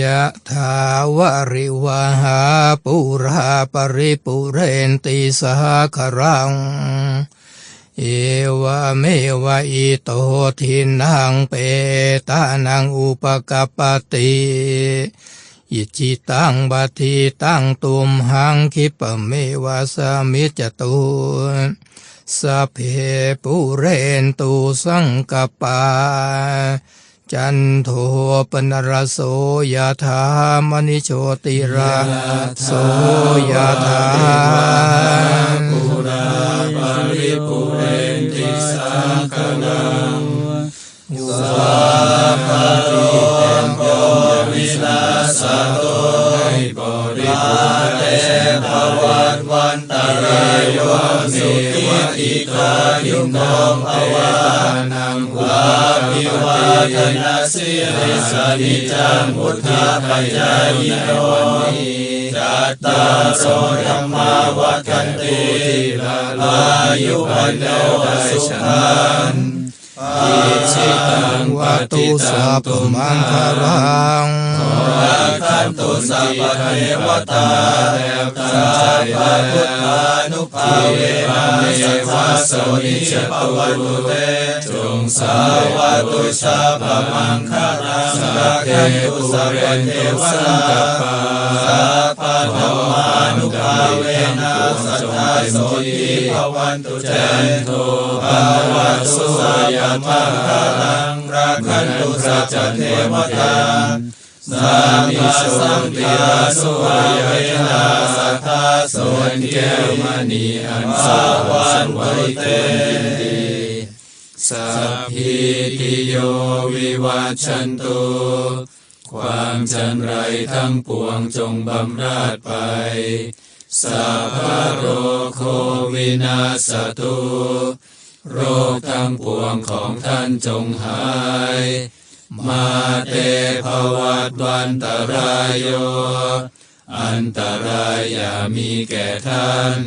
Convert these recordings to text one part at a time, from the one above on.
ยะถาวริวหาปุราปริปุเรนติสหครัง เอวะเมวะอิโตทินังเปตานังอุปกปปติอิจิตังบัติตังตุมหังคิปะเมวะสามิจตุสเพปุเรนตุสังกปา จันโทปนรโสยธามณิโชติระโสยธาายโยสุขิติกายุโนภวานังวาภิวาทนาสิริสานิจังพุทธาปัญญายโนจัตตาโสธรรมาวัฏนติอายุวันโนสุขัง อิชิตังวัปตุฏิสัตังพตุพมัมังงคคาลัรังงขอขันตุสัพพเทวตาแล้วตั้งใจแล้วพุทธานุภาเวนะเมวะสมิจปวัตุเตจงสาวาตุสัพพมังคารัง เพปุเรนเทวสังกปาสัพพะธรรมานุภาเวนะสัทธาโสติภวันตุเจนโทภาวะสุสายมังคารังรักขันตุสัจเทวตาสามิสุนติอาสุวายเวนาสัทธาโสนแก้วมณีอันสาวานไวเต สัพพิติโยวิวัชชันตุความจันไรทั้งปวงจงบำราดไปสัพพโรโควินาสตุโรคทั้งปวงของท่านจงหาย มาเตภวัตวันตรายโย อันตรายอย่ามีแก่ท่าน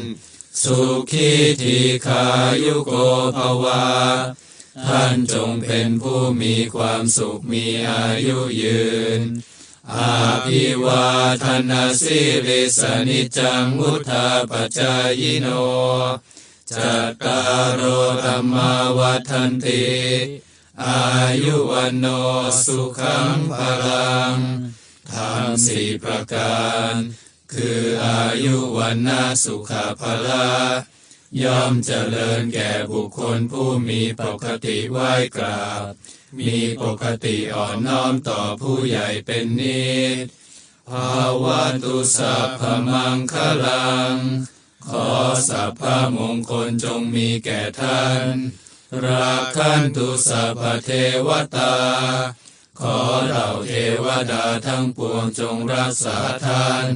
สุขีทีขายุโกภวา ท่านจงเป็นผู้มีความสุขมีอายุยืน อาภิวาทนาสิริสนิจังมุทธาปจายโนจัตตารโอธรรมาวัฏันติ อายุวันโนสุขังพลังธรรมสี่ประการ คืออายุวันนาสุขภละ ย่อมเจริญแก่บุคคลผู้มีปกติไหว้กราบ มีปกติอ่อนน้อมต่อผู้ใหญ่เป็นนิดภาวะตุสัพพมังคลัง ขอสัพพมงคลจงมีแก่ท่านรักขันตุสัพพเทวตา ขอเราเทวดาทั้งปวงจงรักษาท่าน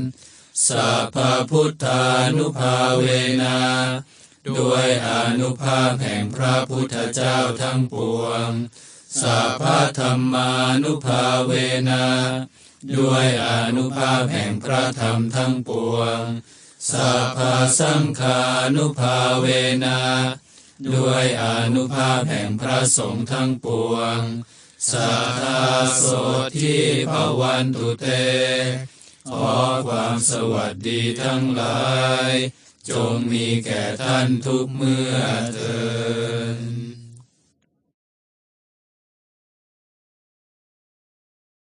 สัพพพุทธานุภาเวนะด้วยอนุภาพแห่งพระพุทธเจ้าทั้งปวงสัพพธรรมานุภาเวนะด้วยอนุภาพแห่งพระธรรมทั้งปวงสัพพสังฆานุภาเวนะด้วยอนุภาพแห่งพระสงฆ์ทั้งปวงสัทธาโสทิภวันตุเต ขอความสวัสดีทั้งหลาย จงมีแก่ท่านทุกเมื่อเถิด